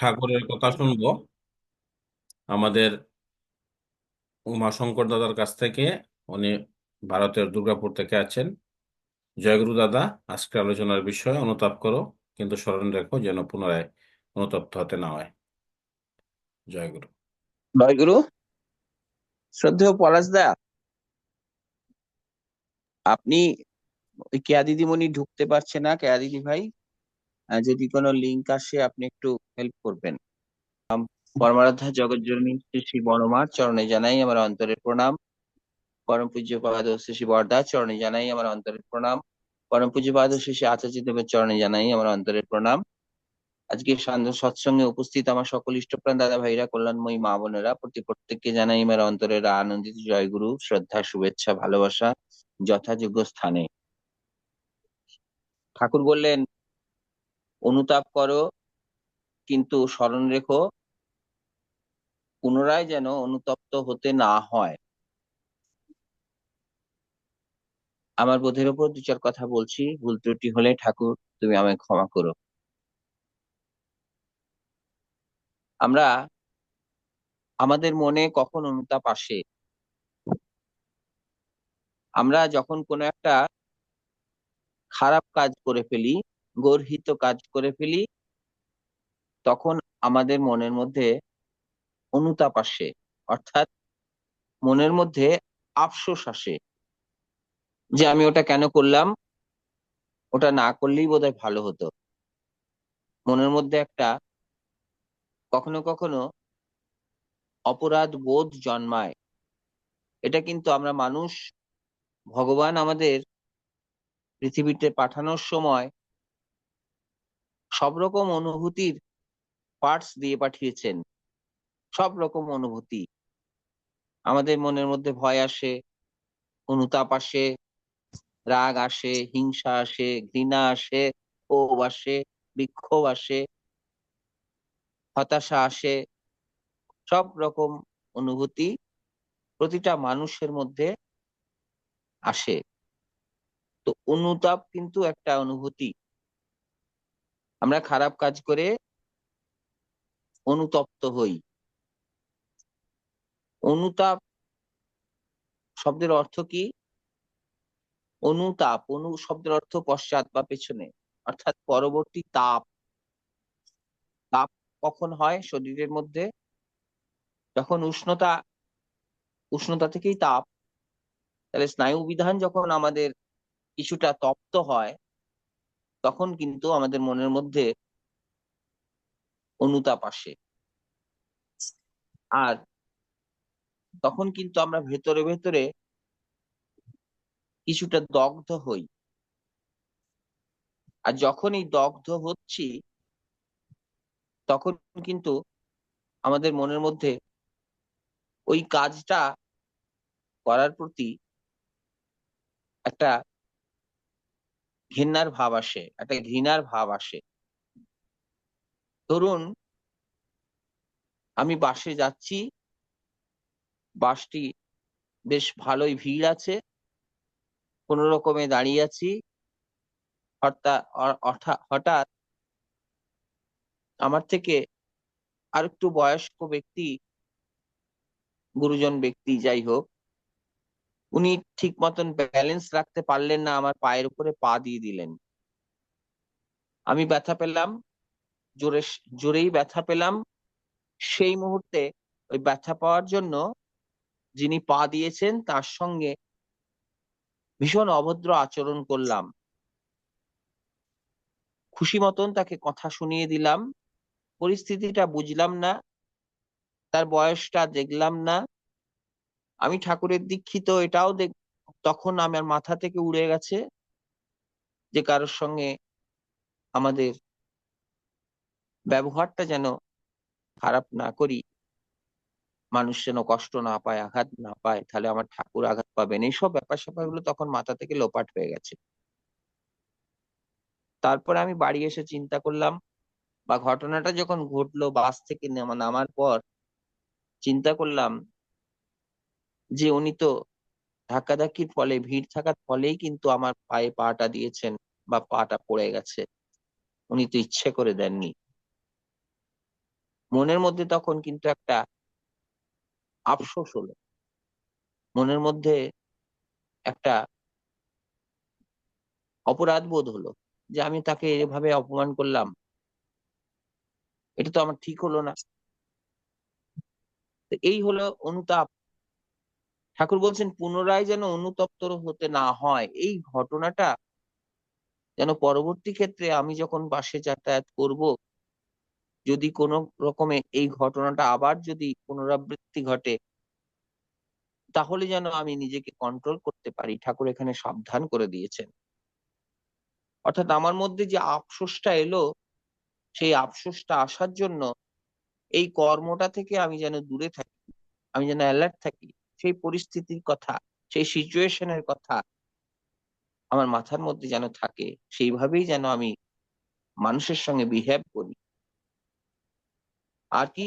ঠাকুরের কথা শুনব। আমাদের উমাশঙ্কর দাদার কাছ থেকে, উনি ভারতের দুর্গাপুর থেকে আছেন। জয়গুরু দাদা আজকে আলোচনার বিষয়, অনুতাপ করো, কিন্তু স্মরণ রেখো যেন পুনরায় অনুতপ্ত হতে না হয়। জয়গুরু। জয়গুরু? শ্রদ্ধেয় পলাশদা আপনি ওই কেয়া দিদিমণি ঢুকতে পারছে না, কেয়া দিদি ভাই। যদি কোনো লিঙ্ক আসে, আপনি একটু হেল্প করবেন। পরমারাধ্যা জগৎজননী শ্রী বনমার চরণে জানাই আমার অন্তরের প্রণাম। পরম পূজ্য পাদ শ্রী বরদা চরণে জানাই আমার অন্তরের প্রণাম। পরম পূজ্য পাদ শ্রী আচার্য দেবের চরণে জানাই আমার অন্তরের প্রণাম। আজকে সৎসঙ্গে উপস্থিত আমার সকল ইষ্টপ্রাণ দাদা ভাইরা কল্যাণময়ী মা বোনেরা, প্রতি প্রত্যেককে জানাই আমার অন্তরের আনন্দিত জয়গুরু শ্রদ্ধা, শুভেচ্ছা, ভালোবাসা যথাযোগ্য স্থানে। ঠাকুর বললেন অনুতাপ করো, কিন্তু স্মরণ রেখো, পুনরায় যেন অনুতপ্ত হতে না হয়। আমার বোধের ওপর দু চার কথা বলছি, ভুল ত্রুটি হলে ঠাকুর তুমি আমায় ক্ষমা করো। আমরা, আমাদের মনে কখন অনুতাপ আসে? আমরা যখন কোনো একটা খারাপ কাজ করে ফেলি গর্হিত কাজ করে ফেলি, তখন আমাদের মনের মধ্যে অনুতাপ আসে। অর্থাৎ মনের মধ্যে আফসোস আসে যে আমি ওটা কেন করলাম? ওটা না করলেই বোধহয় ভালো হতো। মনের মধ্যে একটা কখনো কখনো অপরাধ বোধ জন্মায়। এটা কিন্তু আমরা মানুষ, ভগবান আমাদের পৃথিবীতে পাঠানোর সময় সব রকম অনুভূতির পার্টস দিয়ে পাঠিয়েছেন। সব রকম অনুভূতি। আমাদের মনের মধ্যে ভয় আসে, অনুতাপ আসে, রাগ আসে, হিংসা আসে, ঘৃণা আসে, ক্ষোভ আসে, বিক্ষোভ আসে, হতাশা আসে। সব রকম অনুভূতি প্রতিটা মানুষের মধ্যে আসে। তো অনুতাপ কিন্তু একটা অনুভূতি। আমরা খারাপ কাজ করে অনুতপ্ত হই। অনুতাপ শব্দের অর্থ কি? অনুতাপ, অনু শব্দের অর্থ পশ্চাৎ বা পেছনে। অর্থাৎ পরবর্তী তাপ। তাপ কখন হয়? শরীরের মধ্যে। যখন উষ্ণতা উষ্ণতা থেকেই তাপ। তাহলে স্নায়ু বিধান যখন আমাদের কিছুটা তপ্ত হয় তখন কিন্তু আমাদের মনের মধ্যে অনুতাপ আসে। আর তখন কিন্তু আমরা ভেতরে ভেতরে কিছুটা দগ্ধ হই। আর যখন এই দগ্ধ হচ্ছি, তখন কিন্তু আমাদের মনের মধ্যে ওই কাজটা করার প্রতি একটা ঘেন্নার ভাব আসে, একটা ঘৃণার ভাব আসে। ধরুন, আমি বাসে যাচ্ছি, বাসটি বেশ ভালোই ভিড় আছে, কোনো রকমে দাঁড়িয়ে আছি হঠাৎ আমার থেকে আর একটু বয়স্ক ব্যক্তি, গুরুজন ব্যক্তি, যাই হোক উনি ঠিক মতন ব্যালেন্স রাখতে পারলেন না, আমার পায়ের উপরে পা দিয়ে দিলেন। আমি ব্যথা পেলাম, জোরে জোরেই ব্যথা পেলাম। সেই মুহূর্তে ওই ব্যথা পাওয়ার জন্য যিনি পা দিয়েছেন, তার সঙ্গে ভীষণ অভদ্র আচরণ করলাম। খুশি মতন তাকে কথা শুনিয়ে দিলাম। পরিস্থিতিটা বুঝলাম না, তার বয়সটা দেখলাম না। আমি ঠাকুরের দীক্ষিত, এটাও দেখ, তখন আমার মাথা থেকে উড়ে গেছে যে কারোর সঙ্গে আমাদের ব্যবহারটা যেন খারাপ না করি। মানুষ যেন কষ্ট না পায়, আঘাত না পায়, তাহলে আমার ঠাকুর আঘাত পাবেন। এইসব ব্যাপার স্যাপারগুলো তখন মাথা থেকে লোপাট হয়ে গেছে। তারপরে আমি বাড়ি এসে চিন্তা করলাম, বা ঘটনাটা যখন ঘটলো, বাস থেকে নামার পর চিন্তা করলাম যে উনি তো ধাক্কাধাক্কির ফলে, ভিড় থাকার ফলেই কিন্তু আমার পায়ে পাটা দিয়েছেন বা পাটা পড়ে গেছে। উনি তো ইচ্ছে করে দেননি। মনের মধ্যে তখন কিন্তু একটা আফসোস হলো। মনের মধ্যে একটা অপরাধ বোধ হলো যে আমি তাকে এভাবে অপমান করলাম। এটা তো আমার ঠিক হলো না। এই হলো অনুতাপ ঠাকুর বলছেন, পুনরায় যেন অনুতপ্ত হতে না হয়। এই ঘটনাটা যেন পরবর্তী ক্ষেত্রে আমি যখন বাসে যাতায়াত করব, যদি কোনো রকমে এই ঘটনাটা আবার যদি পুনরাবৃত্তি ঘটে, তাহলে যেন আমি নিজেকে কন্ট্রোল করতে পারি। ঠাকুর এখানে সাবধান করে দিয়েছেন। অর্থাৎ আমার মধ্যে যে আফসোসটা এলো, সেই আফসোসটা আসার জন্য এই কর্মটা থেকে আমি যেন দূরে থাকি, আমি যেন অ্যালার্ট থাকি। সেই পরিস্থিতির কথা, সেই সিচুয়েশনের কথা আমার মাথার মধ্যে যেন থাকে, সেইভাবেই যেন আমি মানুষের সঙ্গে বিহেভ করি। আর কি?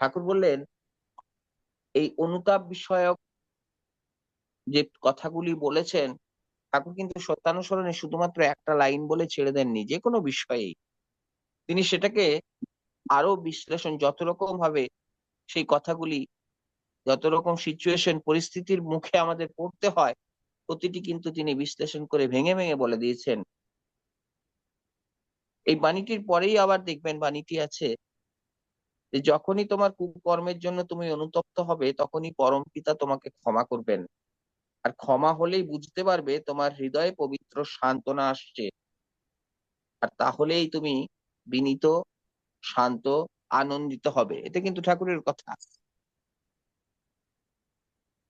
ঠাকুর বললেন, এই অনুতাপ বিষয়ক যে কথাগুলি বলেছেন, ঠাকুর কিন্তু সত্যানুসরণে শুধুমাত্র একটা লাইন বলে ছেড়ে দেননি, যে কোনো বিষয়েই। তিনি সেটাকে আরও বিশ্লেষণ, যত রকম ভাবে সেই কথাগুলি যত রকম সিচুয়েশন পরিস্থিতির মুখে আমাদের পড়তে হয়, প্রতিটি কিন্তু তিনি বিশ্লেষণ করে ভেঙে ভেঙে বলে দিয়েছেন। এই বাণীটির পরেই আবার দেখবেন বাণীটি আছে যে, যখনই তোমার কুকর্মের জন্য তুমি অনুতপ্ত হবে, তখনই পরম পিতা তোমাকে ক্ষমা করবেন। আর ক্ষমা হলেই বুঝতে পারবে তোমার হৃদয়ে পবিত্র সান্ত্বনা আসছে। আর তাহলেই তুমি বিনীত, শান্ত, আনন্দিত হবে। এটা কিন্তু ঠাকুরের কথা।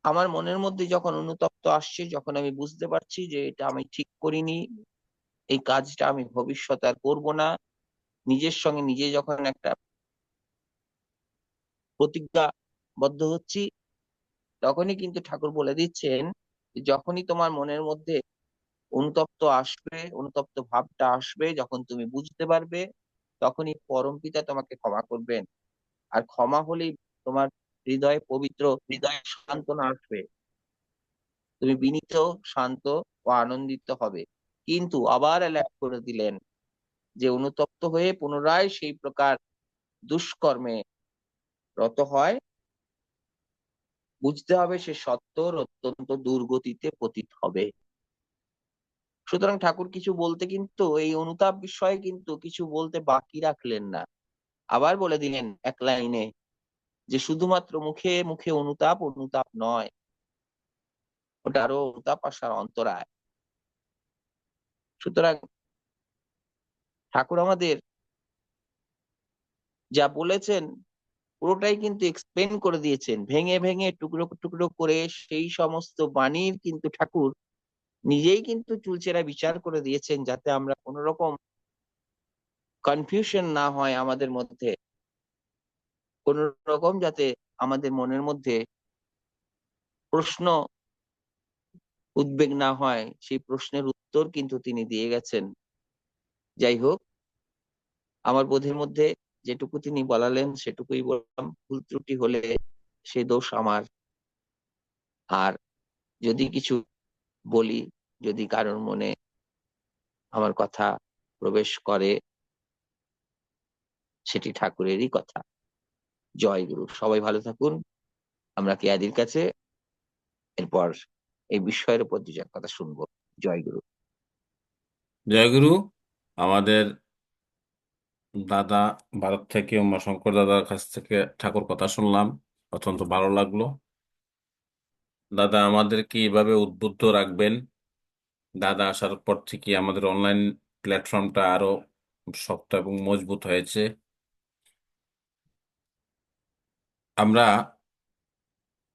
আমার মনের মধ্যে যখন অনুতপ্ত আসছে, যখন আমি বুঝতে পারছি যে এটা আমি ঠিক করিনি, এই কাজটা আমি ভবিষ্যতে আর করব না, নিজের সঙ্গে নিজে যখন একটা প্রতিজ্ঞাবদ্ধ হচ্ছি, তখনই কিন্তু ঠাকুর বলে দিচ্ছেন যখনই তোমার মনের মধ্যে অনুতপ্ত আসবে, অনুতপ্ত ভাবটা আসবে, যখন তুমি বুঝতে পারবে, তখনই পরম পিতা তোমাকে ক্ষমা করবেন। আর ক্ষমা হলেই তোমার হৃদয়ে পবিত্র, হৃদয়ে সান্ত্বনা আসবে। তুমি বিনীত, শান্ত ও আনন্দিত হবে। কিন্তু আবার অ্যালার্ট করে দিলেন যে অনুতপ্ত হয়ে পুনরায় সেই প্রকার দুষ্কর্মে রত হয়। বুঝতে হবে সে সত্তর অত্যন্ত দুর্গতিতে পতিত হবে। সুতরাং ঠাকুর কিছু বলতে কিন্তু, এই অনুতাপ বিষয়ে কিন্তু কিছু বলতে বাকি রাখলেন না। আবার বলে দিলেন এক লাইনে যে শুধুমাত্র মুখে মুখে অনুতাপ অনুতাপ নয়। ওটা আরও অনুতাপ আসার অন্তরায়। সুতরাং ঠাকুর আমাদের যা বলেছেন, পুরোটাই কিন্তু এক্সপ্লেন করে দিয়েছেন। ভেঙে ভেঙে টুকরো টুকরো করে সেই সমস্ত বাণীর কিন্তু ঠাকুর নিজেই কিন্তু চুলচেরা বিচার করে দিয়েছেন, যাতে আমরা কোন রকম কনফিউশন না হয় আমাদের মধ্যে। কোন রকম যাতে আমাদের মনের মধ্যে প্রশ্ন উদ্বেগ না হয়, সেই প্রশ্নের উত্তর কিন্তু তিনি দিয়ে গেছেন। যাই হোক, আমার বোধের মধ্যে যেটুকু তিনি বলালেন সেটুকুই বললাম, ভুল ত্রুটি হলে সে দোষ আমার। আর যদি কিছু বলি, যদি কারোর মনে আমার কথা প্রবেশ করে, সেটি ঠাকুরেরই কথা। জয় গুরু। সবাই ভালো থাকুন। আমরা কেয়াদির কাছে এরপর এই বিষয়ের উপর দু কথা শুনব। জয় গুরু। জয়গুরু আমাদের দাদা ভারত থেকে উমাশঙ্কর দাদার কাছ থেকে ঠাকুর কথা শুনলাম। অত্যন্ত ভালো লাগল। দাদা, আমাদেরকে এভাবে উদ্বুদ্ধ রাখবেন। দাদা আসার পর থেকে আমাদের অনলাইন প্ল্যাটফর্মটা আরও শক্ত এবং মজবুত হয়েছে। আমরা